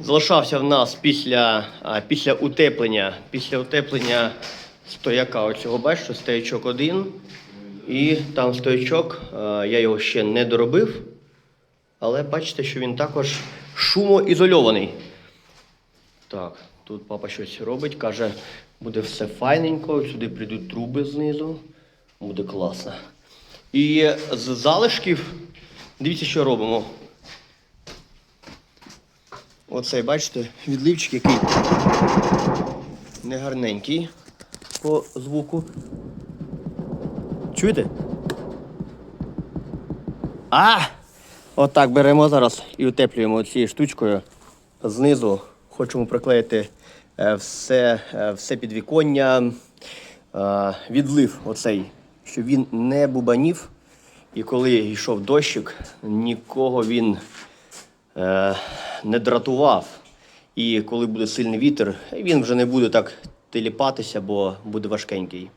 залишався в нас після, після утеплення, після утеплення стояка оцього, бачите, стоячок один. І там стоячок, я його ще не доробив, але бачите, що він також шумоізольований. Так, тут папа щось робить, каже, буде все файненько, сюди прийдуть труби знизу, буде класно. І з залишків, дивіться, що робимо. Оцей, бачите, відливчик, який негарненький по звуку. Чуєте? А! Отак беремо зараз і утеплюємо цією штучкою знизу. Хочемо приклеїти е, все, е, все підвіконня, е, відлив оцей, щоб він не бубанів. І коли йшов дощик, нікого він не дратував. І коли буде сильний вітер, він вже не буде так теліпатися, бо буде важкенький.